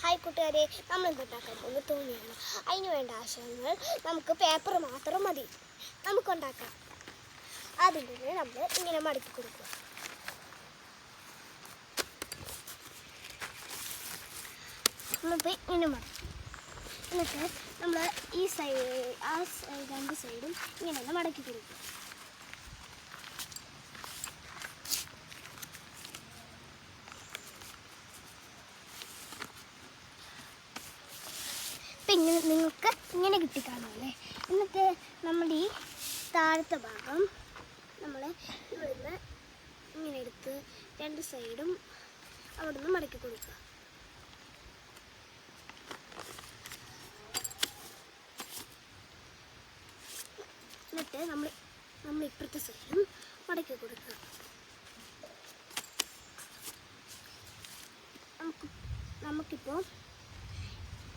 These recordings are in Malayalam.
ഹായ് കൂട്ടുകാരെ നമ്മൾ ഇന്ന് ഉണ്ടാക്കാൻ തോന്നിയാണ് അതിന് വേണ്ട ആശയങ്ങൾ നമുക്ക് പേപ്പർ മാത്രം മതി. നമുക്ക് ഉണ്ടാക്കാം. അതിന്റെ നമ്മൾ ഇങ്ങനെ മടക്കി കൊടുക്കുക. നമ്മൾ ഇങ്ങനെ മടക്കി എന്നിട്ട് നമ്മൾ ഈ സൈഡ് ആ രണ്ട് സൈഡും ഇങ്ങനെ ഒന്ന് മടക്കി കൊടുക്കുക പിന്നെ നിങ്ങൾക്ക് ഇങ്ങനെ കിട്ടിക്കാണല്ലേ എന്നിട്ട് നമ്മുടെ ഈ താഴത്തെ ഭാഗം നമ്മൾ ഇവിടുന്ന് ഇങ്ങനെ എടുത്ത് രണ്ട് സൈഡും അവിടുന്ന് മടക്കി കൊടുക്കുക. എന്നിട്ട് നമ്മൾ നമ്മൾ ഇപ്പുറത്തെ സൈഡും മടക്കി കൊടുക്കുക നമുക്ക് നമുക്കിപ്പോൾ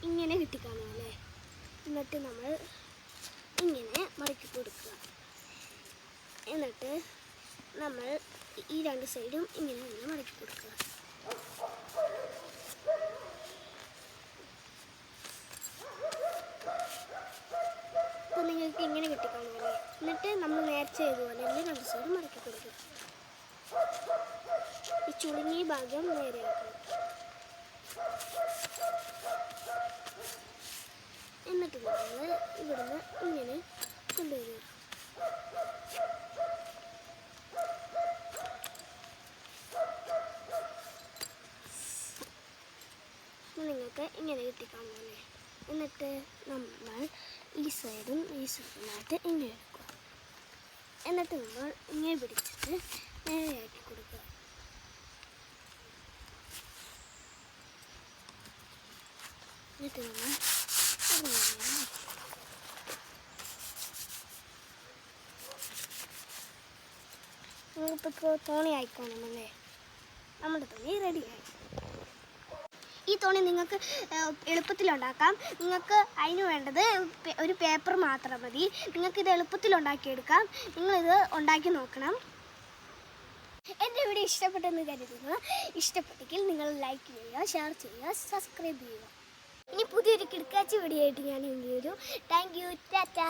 ഇങ്ങനെ കിട്ടിക്കാണോ അല്ലേ എന്നിട്ട് നമ്മൾ ഇങ്ങനെ മടക്കി കൊടുക്കുക. എന്നിട്ട് നമ്മൾ ഈ രണ്ട് സൈഡും ഇങ്ങനെ ഇങ്ങനെ മടക്കി കൊടുക്കുക അപ്പോൾ നിങ്ങൾക്ക് ഇങ്ങനെ കിട്ടിക്കാണുമല്ലേ എന്നിട്ട് നമ്മൾ നേരത്തെ ചെയ്തുപോലെ എല്ലാം രണ്ട് സൈഡ് മടക്കി കൊടുക്കുക ഈ ചുളുങ്ങിയ ഭാഗം നേരെയാക്കണം എന്നിട്ട് നമ്മൾ ഇവിടുന്ന് ഇങ്ങനെ കൊണ്ടുവരിക. നിങ്ങൾക്ക് ഇങ്ങനെ കിട്ടിക്കാണുമല്ലേ എന്നിട്ട് നമ്മൾ ഈ സൈഡും ഈ സൈഡുമായിട്ട് ഇങ്ങനെ എന്നിട്ട് നമ്മൾ ഇങ്ങനെ പിടിച്ചിട്ട് നേരെയാക്കി കൊടുക്കുക. എന്നിട്ട് നമ്മൾ നമ്മളിപ്പോൾ തോണി ആയിക്കോണം അല്ലേ? നമ്മുടെ തുണി റെഡിയായി ഈ തോണി നിങ്ങൾക്ക് എളുപ്പത്തിലുണ്ടാക്കാം. നിങ്ങൾക്ക് അതിന് വേണ്ടത് ഒരു പേപ്പർ മാത്രം മതി. നിങ്ങൾക്ക് ഇത് എളുപ്പത്തിൽ ഉണ്ടാക്കിയെടുക്കാം നിങ്ങളിത് ഉണ്ടാക്കി നോക്കണം. എന്റെ വീഡിയോ ഇഷ്ടപ്പെട്ടെന്ന് കരുതുന്നു. ഇഷ്ടപ്പെട്ടെങ്കിൽ നിങ്ങൾ ലൈക്ക് ചെയ്യുക ഷെയർ ചെയ്യുക സബ്സ്ക്രൈബ് ചെയ്യുക. ഇനി പുതിയൊരു കിടക്കാച്ച വീഡിയോ ആയിട്ട് ഞാൻ ഇനി വരും. Thank you Tata